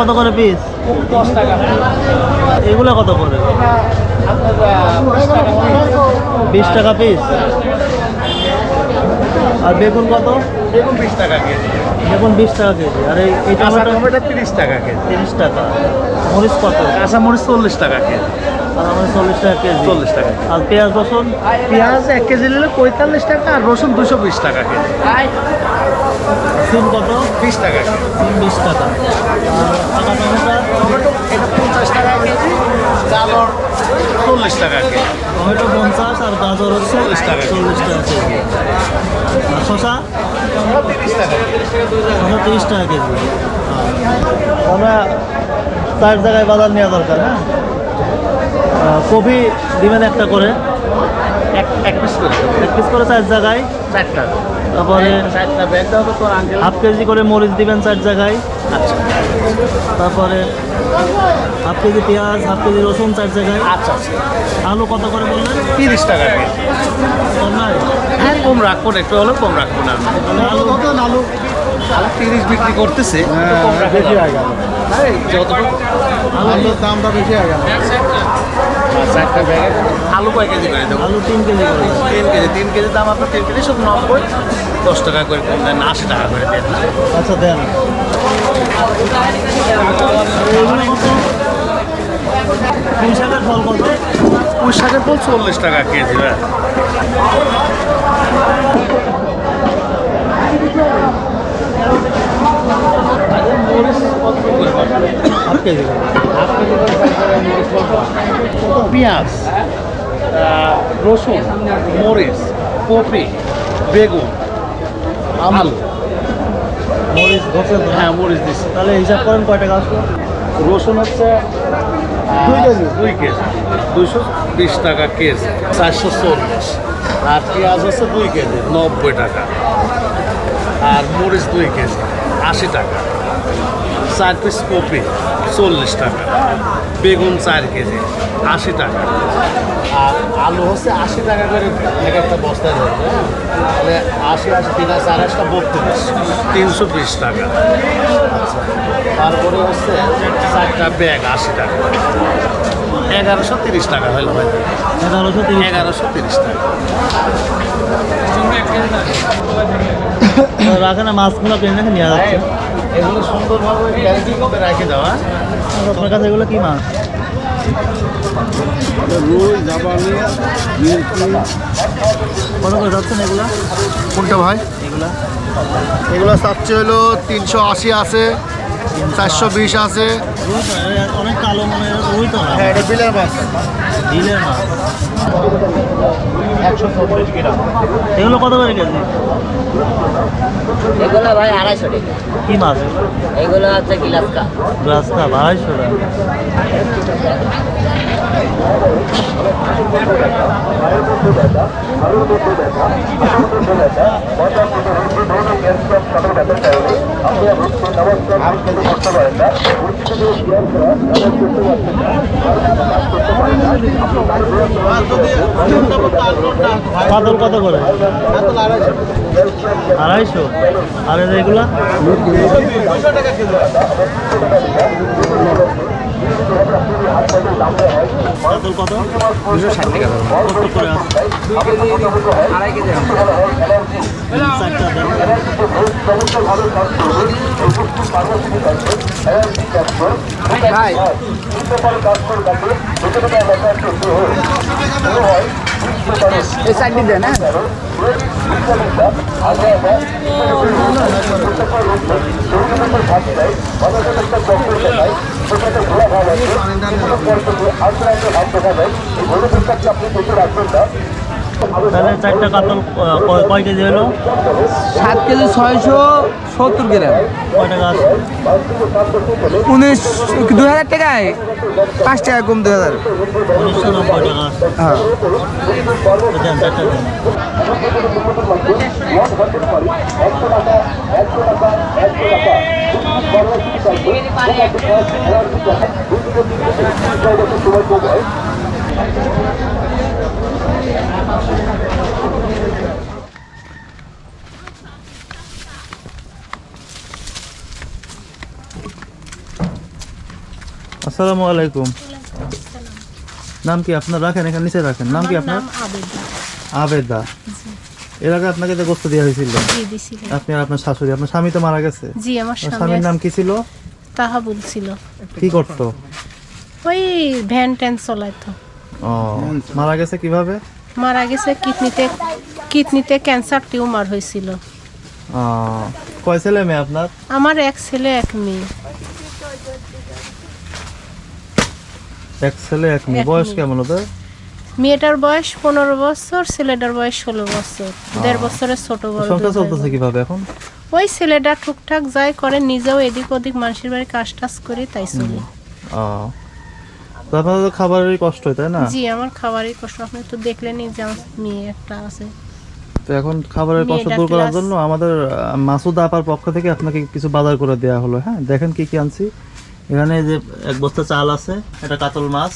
কত করে পিস দশ টাকা এগুলো কত করে? বিশ টাকা পিস আর বেগুন কত? বেগুন বিশ টাকা কেজি। বেগুন বিশ টাকা কেজি। আর এই টমেটো তিরিশ টাকা কেজি। তিরিশ টাকা। মরিচ কত? কাঁচা মরিচ চল্লিশ টাকা কেজি। আর আমার চল্লিশ টাকা কেজি। চল্লিশ টাকা আর পেঁয়াজ রসুন? পেঁয়াজ এক কেজি নিলে পঁয়তাল্লিশ টাকা আর রসুন দুশো বিশ টাকা কেজি। সিম কত? বিশ টাকা। সিম বিশ টাকা। আর টাকা টমেটো টমেটো এটা পঞ্চাশ টাকা কেজি গাজর চল্লিশ টাকা কেজি। টমেটো পঞ্চাশ আর গাজর হচ্ছে চল্লিশ টাকা। চল্লিশ টাকা কেজি। আর শশা তিরিশ টাকা কেজি। শশা তিরিশ টাকা কেজি। আমরা চার জায়গায় বাজার নেওয়া দরকার হ্যাঁ? কপি দিবেন একটা করে। এক এক পিস করে। এক পিস করে চার জায়গায়। চারটা। তারপরে চারটা ব্যাগ দাও তো তোর আঙ্কেল হাফ কেজি করে মরিচ দিবেন চার জায়গায়। আচ্ছা। তারপরে হাফ কেজি পেঁয়াজ হাফ কেজি রসুন চার জায়গায়। আচ্ছা আচ্ছা। আলু কত করে বললেন? তিরিশ টাকা। কম হ্যাঁ কম রাখব না একটু হলেও কম রাখব না। আলু কত? আলু? আলু তিরিশ বিক্রি করতেছে কম রাখব। বেশি হয়ে গেল। যতটুকু আলু আলুর দামটা বেশি হয়ে গেল। চারটা ব্যাগে। আলু কয় কেজি করে দেবো? আলু তিন কেজি করে তিন কেজি তিন কেজি দাম আপনার তিন কেজি সব নব্বই। দশ টাকা করে কম দেন আশি টাকা করে দেন। আচ্ছা দেন। পুঁই শাকের ফল কত? পুঁই শাকের ফল চল্লিশ টাকা কেজি হ্যাঁ হাফ কেজি করে পেঁয়াজ আহ, রসুন মরিচ কপি বেগুন আলু। মরিচ হ্যাঁ মরিচ দিচ্ছি তাহলে হিসাব করেন কয় টাকা আসলো? রসুন হচ্ছে দুই কেজি। দুই কেজি। দুইশো বিশ টাকা কেজি চারশো চল্লিশ। আর পেঁয়াজ হচ্ছে দুই কেজি নব্বই টাকা। আর মরিচ দুই কেজি আশি টাকা। চার পিস কপি চল্লিশ টাকা। বেগুন চার কেজি আশি টাকা। আর আলু হচ্ছে আশি টাকা করে এক একটা বস্তায় ধরবে হ্যাঁ? তাহলে আশি আশি তিন চার একটা বত্রিশ। তিনশো বিশ টাকা। আচ্ছা তারপরে হচ্ছে চারটা ব্যাগ আশি টাকা। এগারোশো তিরিশ টাকা হইল ভাই। এগারোশো তিরিশ এগারোশো তিরিশ টাকা। রাখে না মাছগুলো রেখে নিয়ে যাচ্ছে। এগুলো সুন্দরভাবে গ্যারেন্টি করে রেখে দেওয়া আর আপনার কাছে এগুলো কি মাছ? রুই জাপানি মিল্কি। কত করে যাচ্ছেন এগুলা? কোনটা ভাই? এগুলো। এগুলো চাচ্ছে হলো তিনশো আশি আছে চারশো বিশ আছে। অনেক কালো মনে হয় রুই তো না। হ্যাঁ এটা বিলের মাছ। দিলের মাছ। একশো চল্লিশ গ্রাম। এগুলো কত করে কেজি? এগুলো ভাই আড়াইশো টাকা। কি মাছ? এগুলো আছে গ্লাসকা কাপ। গ্লাস কাপ আড়াইশো টাকা। পাতল কত করে? আড়াইশো। আর এগুলা? কত দুশো ষাট টাকা কত করে আছে কেজি চারটা দেন ভাই এই সাইডটি দেন হ্যাঁ তাহলে চারটা কাতল কয় কেজি হলো? সাত কেজি ছয়শো সত্তর গ্রাম। কয় টাকা আছে? উনিশ দু হাজার টাকায়? পাঁচ টাকা কম দু হাজার। উনিশশো নব্বই টাকা আছে। হ্যাঁ। আচ্ছা, টাকা। আসসালামু আলাইকুম। নাম কি আপনার? রাখেন এখানে নিচে রাখেন। নাম কি আপনার? আবেদা। এর আগে আপনাকে তো গোস্ত দেওয়া হয়েছিল আপনি আর আপনার শাশুড়ি আপনার স্বামী তো মারা গেছে। জি আমার স্বামীর নাম কি ছিল? তাহা বলছিল কি করতো? ওই ভ্যান ট্যান চলাইতো। ও মারা গেছে কীভাবে? মারা গেছে কিডনিতে কিডনিতে ক্যান্সার টিউমার হয়েছিল। ও, কয় ছেলে মেয়ে আপনার? আমার এক ছেলে এক মেয়ে। এক ছেলে এক মেয়ে। বয়স কেমন ওদের? মেয়েটার বয়স পনেরো বছর ছেলেটার বয়স ষোলো বছর। দেড় বছরের ছোট বড় সংসার চলতেছে কীভাবে এখন? ওই ছেলেটা টুকটাক যায় করে নিজেও এদিক ওদিক মানুষের বাড়ি কাজ টাজ করি তাই চলি। ও তো খাবারেরই কষ্ট হয় তাই না? জি আমার খাবারই কষ্ট। আপনি তো দেখলেনই যে আমার মেয়ে একটা আছে। তো এখন খাবারের কষ্ট দূর করার জন্য আমাদের মাসুদ আপার পক্ষ থেকে আপনাকে কিছু বাজার করে দেওয়া হলো। হ্যাঁ দেখেন কি কি আনছি। এখানে যে এক বস্তা চাল আছে, এটা কাতল মাছ।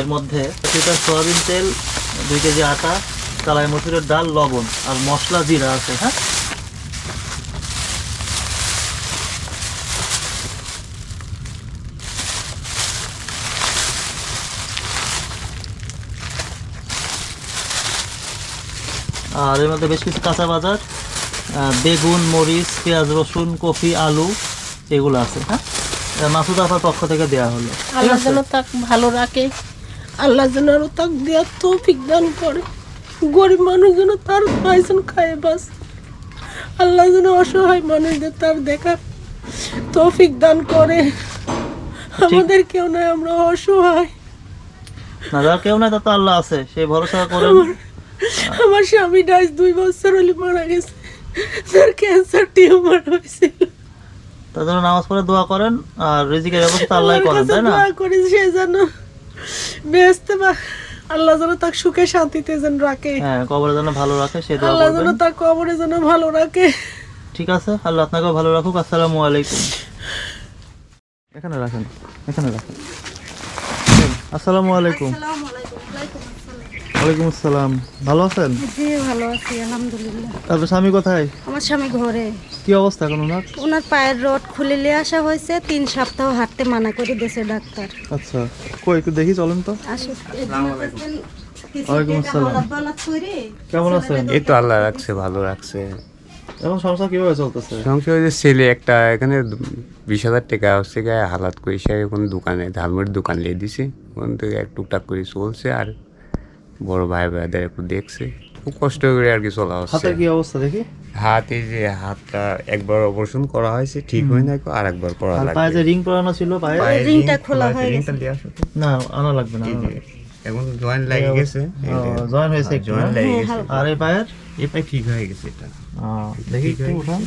এর মধ্যে লিটার সয়াবিন তেল, দুই কেজি আটা, কালাই মসুরের ডাল, লবণ আর মশলা জিরা আছে হ্যাঁ? আর এর মধ্যে বেশ কিছু কাঁচা বাজার বেগুন, মরিচ, পেঁয়াজ, রসুন, কফি, আলু, এগুলো আছে হ্যাঁ? মাসুদ আপার পক্ষ থেকে দেওয়া হলো। আল্লাহ যেন তাক ভালো রাখে। আল্লাহ যেন আরও তাক দেওয়ার তৌফিক দান করে। গরিব মানুষ যেন তার পাইছেন খায় বাস। আল্লাহ যেন অসহায় মানুষদের তার দেখার তৌফিক দান করে। আমাদের কেউ নয় আমরা অসহায়। না যার কেউ নাই তার তো আল্লাহ আছে। সেই ভরসা করে। আমার স্বামী ডাইস দুই বছর হলে মারা গেছে। তার ক্যান্সার টিউমার হয়েছিল। তার জন্য নামাজ পড়ে দোয়া করেন আর রিজিকের ব্যবস্থা আল্লাহ করেন তাই না? দোয়া করি সে যেন বেহেশতে বা আল্লাহ যেন তাকে সুখে শান্তিতে যেন রাখে। হ্যাঁ কবরে যেন ভালো রাখে সে দোয়া আল্লাহ যেন তার কবরে যেন ভালো রাখে। ঠিক আছে আল্লাহ আপনাকেও ভালো রাখুক আসসালামু আলাইকুম। এখানে রাখেন এখানে রাখেন। আসসালামু আলাইকুম। ওয়ালাইকুম আসসালাম। ভালো আছেন? জি ভালো আছি আলহামদুলিল্লাহ। তারপর স্বামী কোথায়? আমার স্বামী ঘরে। কি অবস্থা এখন ওনার? ওনার পায়ের রড খুলে নিয়ে আসা হয়েছে তিন সপ্তাহ হাঁটতে মানা করে দিয়েছে ডাক্তার। আচ্ছা কই একটু দেখি চলেন তো। ওয়ালাইকুম আসসালাম। কেমন আছেন? এই তো আল্লাহ রাখছে ভালো রাখছে। এখন সংসার কীভাবে চলতেছে? সংসারে যে ছেলে একটা এখানে বিশ হাজার টাকা হচ্ছে গায়ে হালাত করে সে এখন দোকানে ঝালমুড়ির দোকান লিয়ে দিছে ওখান থেকে এক টুকটাক করে চলছে আর বড় ভাই ভাইদের একটু দেখছে। খুব কষ্ট করে আর কি চলা হচ্ছে। হাতের কি অবস্থা দেখি? হাতে যে হাতটা একবার অপারেশন করা হয়েছে ঠিক হয় না আর একবার করা আর পায়ে যে রিং পরানো ছিল পায়ে? পায়ে রিংটা খোলা হয়ে তো। না আনা লাগবে না এই লাগবে। এখন জয়েন্ট লাগে গেছে এই জয়েন হয়েছে জয়েন্ট না? গেছে। আর এই পায়ের? এটাই ঠিক হয়ে গেছে এটা। দেখি একটু উঠান।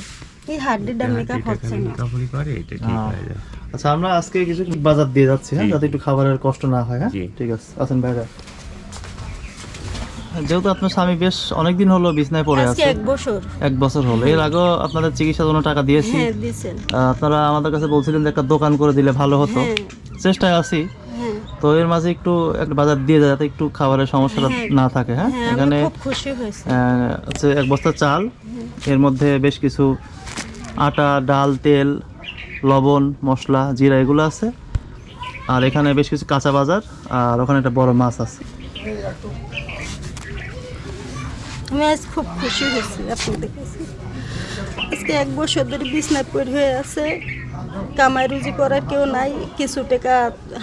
এই হাড্ডিটা মেকআপ হচ্ছে না। নিকাফরি করে এটা ঠিক হয়ে। যায়। আচ্ছা আমরা আজকে কিছু বাজার দিয়ে যাচ্ছি হ্যাঁ যাতে একটু খাবারের কষ্ট না হয় হ্যাঁ? ঠিক আছে। আসেন ভাইরা যেহেতু আপনার স্বামী বেশ অনেকদিন হলো বিছনায় পড়ে আছে এক বছর। এক বছর হলো। এর আগেও আপনাদের চিকিৎসার জন্য টাকা দিয়েছি। হ্যাঁ আপনারা আমাদের কাছে বলছিলেন যে একটা দোকান করে দিলে ভালো হতো। হ্যাঁ। চেষ্টায় আছি। হ্যাঁ। তো এর মাঝে একটু একটা বাজার দিয়ে যাতে একটু খাবারের সমস্যাটা। না থাকে হ্যাঁ? এখানে হচ্ছে এক বস্তা চাল এর মধ্যে বেশ কিছু আটা ডাল তেল লবণ মশলা জিরা এগুলো আছে। আর এখানে বেশ কিছু কাঁচা বাজার আর ওখানে একটা বড় মাছ আছে। আমি আজ খুব খুশি হয়েছি আপনাদের কাছে আজকে এক বছর ধরে বিছনায় পড়ে হয়ে আছে কামাই রুজি করার কেউ নাই কিছু টাকা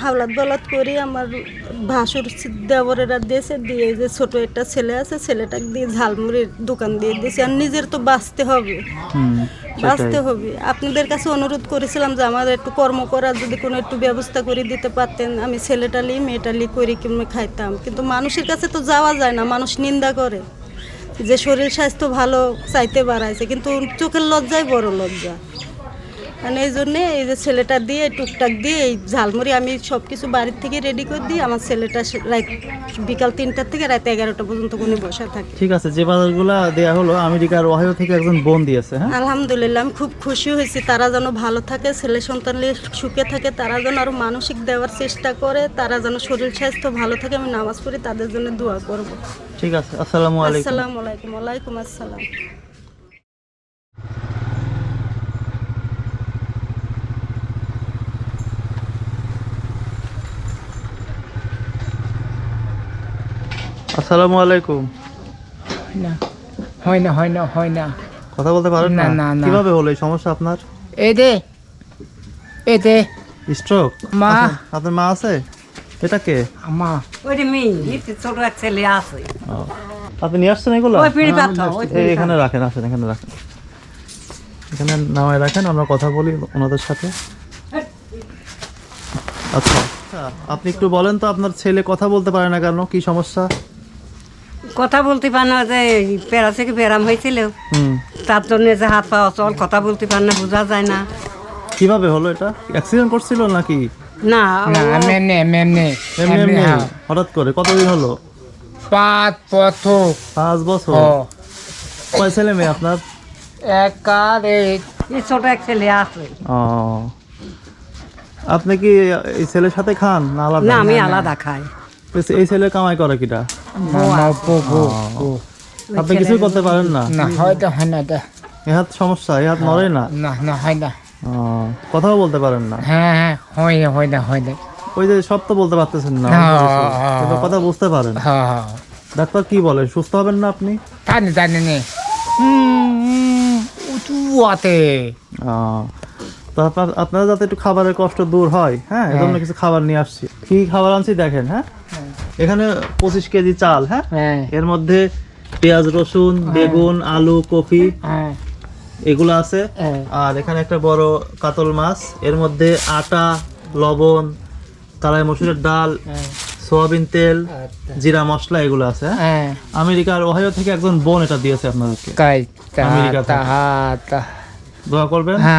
হাওলাত দলাত করে আমার ভাসুর দেবরেরা দিয়েছে দিয়ে যে ছোট একটা ছেলে আছে ছেলেটাকে দিয়ে ঝালমুড়ির দোকান দিয়ে দিয়েছে আর নিজের তো বাঁচতে হবে। বাঁচতে হবে। আপনাদের কাছে অনুরোধ করেছিলাম যে আমার একটু কর্ম করার যদি কোনো একটু ব্যবস্থা করে দিতে পারতেন আমি ছেলেটালি মেয়েটালি করে কিনে খাইতাম। কিন্তু মানুষের কাছে তো যাওয়া যায় না মানুষ নিন্দা করে। যে শরীর স্বাস্থ্য ভালো চাইতে বাড়াইছে কিন্তু চোখের লজ্জাই বড় লজ্জা। মানে এই জন্যে এই যে ছেলেটা দিয়ে টুকটাক দিয়ে এই ঝালমুড়ি আমি সব কিছু বাড়ির থেকে রেডি করে দিই। আমার ছেলেটা রাত বিকাল তিনটার থেকে রাত এগারোটা পর্যন্ত কোনো বসা থাকে। ঠিক আছে যে বাজারগুলো দেয়া হলো আমেরিকার ওহাইও থেকে একজন বোন দিয়েছে হ্যাঁ? আলহামদুলিল্লাহ আমি খুব খুশি হয়েছি। তারা যেন ভালো থাকে ছেলে সন্তান নিয়ে সুখে থাকে তারা যেন আরও মানসিক দেওয়ার চেষ্টা করে তারা যেন শরীর স্বাস্থ্য ভালো থাকে আমি নামাজ পড়ি তাদের জন্য দোয়া করব। ঠিক আছে আসসালামু আলাইকুম। আসসালামু আলাইকুম ওয়ালাইকুম আসসালাম। আসসালামু আলাইকুম। না। হয় না হয় না হয় না। কথা বলতে পারেন না, না? না, না। কীভাবে হলো এই সমস্যা আপনার? এই দে। এই দে। স্ট্রোক মা। আপনার মা আছে? এটা কে? আমা ওইটা মেয়ে একটু ছোট এক ছেলে আছে। আপনি নিয়ে আসছেন এগুলো? ওই পিঁড়ি পাতা ওই এখানে রাখেন আসেন এখানে রাখেন। এখানে নামায় রাখেন আমরা কথা বলি ওনাদের সাথে। আচ্ছা আচ্ছা, আপনি একটু বলেন তো আপনার ছেলে কথা বলতে পারে না কেন? কি সমস্যা? কথা বলতে পার না যে পেরা থেকে ব্যারাম হয়েছিল। তার জন্য যে হাত পা অচল কথা বলতে পার না বোঝা যায় না। কীভাবে হলো এটা? অ্যাক্সিডেন্ট করছিল নাকি? না এমনি এমনি এমনি হ্যাঁ। হঠাৎ করে কতদিন হলো? পাঁচ পথ পাঁচ বছর? কয় ছেলে মেয়ে আপনার? এক আর এই ছোট এক ছেলে আছে। ও। আপনি কি এই ছেলের সাথে খান না আলাদা? না আমি আলাদা খাই। এই- ছেলে কামাই করে কিটা? আপনি কিছুই করতে পারেন না? না হয়তো হয় না দে এ হাত সমস্যা এ হাত নড়ে না? না না হয় না। কথাও বলতে পারেন না? হ্যাঁ হ্যাঁ হয় না হয় না হয় না। ওই যে সব তো বলতে পারতেছেন না হ্যাঁ, কিছু। হ্যাঁ, কিন্তু কথা বুঝতে পারেন। হ্যাঁ হ্যাঁ। ডাক্তার কি বলে সুস্থ হবেন না আপনি? জানি জানি হুম উঁচু আতে। তো আপনার আপনারা যাতে একটু খাবারের কষ্ট দূর হয় হ্যাঁ এজন্য কিছু খাবার নিয়ে আসছি। কি খাবার আনছি দেখেন হ্যাঁ? এখানে পঁচিশ কেজি চাল হ্যাঁ? হ্যাঁ। এর মধ্যে পেঁয়াজ রসুন বেগুন আলু কফি হ্যাঁ। এগুলো আছে। হ্যাঁ। আর এখানে একটা বড় কাতল মাছ এর মধ্যে আটা লবণ কালাই মসুরের ডাল সোয়াবিন তেল জিরা মশলা এগুলো আছে হ্যাঁ? হ্যাঁ। আমেরিকার ওহাইও থেকে একজন বোন এটা দিয়েছে আপনাদেরকে। আমেরিকা দোয়া করবেন? হা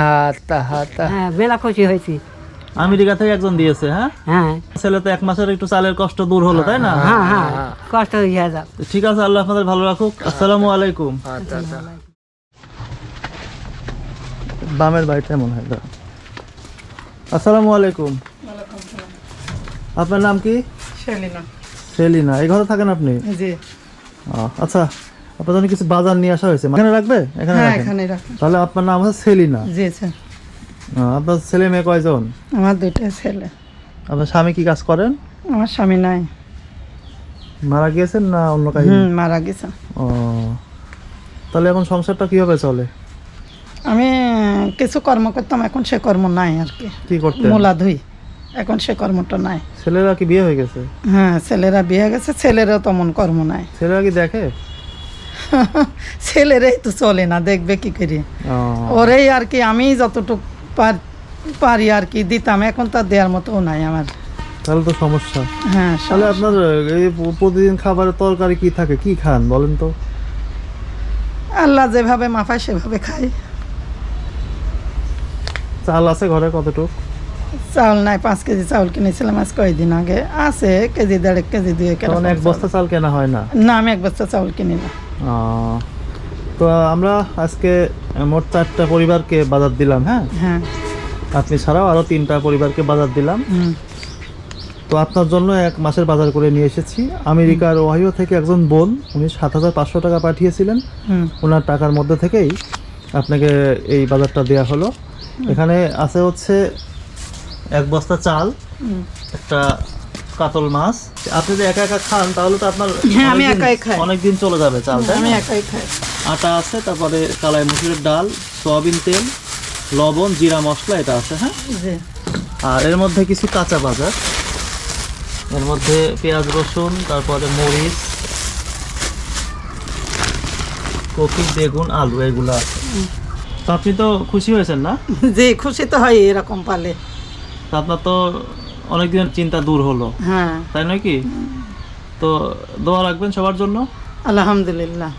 তা হা তা হ্যাঁ মেলা খুশি হয়েছি? আমেরিকা থেকে একজন দিয়েছে হ্যাঁ? হ্যাঁ। ছেলে তো এক মাসের একটু চালের কষ্ট দূর হলো তাই না? হ্যাঁ হ্যাঁ কষ্ট হয়ে ঠিক আছে আল্লাহ আপনাদের ভালো রাখুক। আসসালামু আলাইকুম। বামের বাড়িটা মনে হয় আসসালামু আলাইকুম। আপনার নাম কি? সেলিনা। এই ঘরে থাকেন আপনি? জি। আচ্ছা আপনার জন্য কিছু বাজার নিয়ে আসা হয়েছে। এখানে রাখবে? এখানে হ্যাঁ এখানে রাখুন। তাহলে আপনার নাম হচ্ছে সেলিনা। জি স্যার। আপনার ছেলে মেয়ে কয়জন? আমার দুইটা ছেলে। আপনার স্বামী কি কাজ করেন? আমার স্বামী নাই। মারা গিয়েছেন না অন্য কাহিনী? হুম মারা গেছে ও তাহলে এখন সংসারটা কীভাবে চলে? আমি কিছু কর্ম করতাম এখন সে কর্ম নাই আর কি। কি করতে মোলা ধুই এখন সে কর্মটা নাই। ছেলেরা কি বিয়ে হয়ে গেছে? হ্যাঁ ছেলেরা বিয়ে গেছে ছেলেরও তেমন কর্ম নাই। ছেলেরা কি দেখে? ছেলেরাই তো চলে না দেখবে কি করি? ওরেই আর কি আমি যতটুকু পারি আর কি দিতাম এখন তার দেওয়ার মতো নাই আমার। তাহলে তো সমস্যা। হ্যাঁ তাহলে আপনার এই প্রতিদিন খাবারের তরকারি কি থাকে? কি খান বলেন তো? আল্লাহ যেভাবে মাফায় সেভাবে খাই চাল আছে ঘরে কতটুক? চাউল নাই পাঁচ কেজি চাউল কিনেছিলাম আজ কয়েকদিন আগে। আছে কেজি দেড় কেজি দুই এক বস্তা চাল কেনা হয় না? না আমি এক বস্তা চাউল কিনি না। তো আমরা আজকে মোট চারটা পরিবারকে বাজার দিলাম হ্যাঁ? হ্যাঁ। আপনি ছাড়াও আরও তিনটা পরিবারকে বাজার দিলাম। তো আপনার জন্য এক মাসের বাজার করে নিয়ে এসেছি। আমেরিকার ওহাইও থেকে একজন বোন উনি সাত হাজার পাঁচশো টাকা পাঠিয়েছিলেন। ওনার টাকার মধ্যে থেকেই আপনাকে এই বাজারটা দেয়া হলো। এখানে আছে হচ্ছে এক বস্তা চাল একটা কাতল মাছ। আপনি যদি একা একা খান তাহলে তো আপনার হ্যাঁ, আমি অনেকদিন- একাই খাই। অনেকদিন চলে যাবে চাল তাই আমি একাই খাই। আটা আছে তারপরে কালাই মুসুরের ডাল সয়াবিন তেল লবণ জিরা মশলা এটা আছে হ্যাঁ? আর এর মধ্যে কিছু কাঁচা বাজার। এর মধ্যে পেঁয়াজ রসুন তারপরে মরিচ কপি বেগুন আলু এগুলো আছে। তো আপনি তো খুশি হয়েছেন না? জি খুশি তো হয় এরকম পালে। আপনার তো অনেকদিন চিন্তা দূর হলো। হ্যাঁ। তাই নয় কি? তো দোয়া রাখবেন সবার জন্য। আলহামদুলিল্লাহ।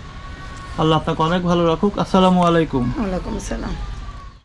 আল্লাহ আপনাকে অনেক ভালো রাখুক। আসসালামু আলাইকুম। ওয়ালাইকুম আসসালাম।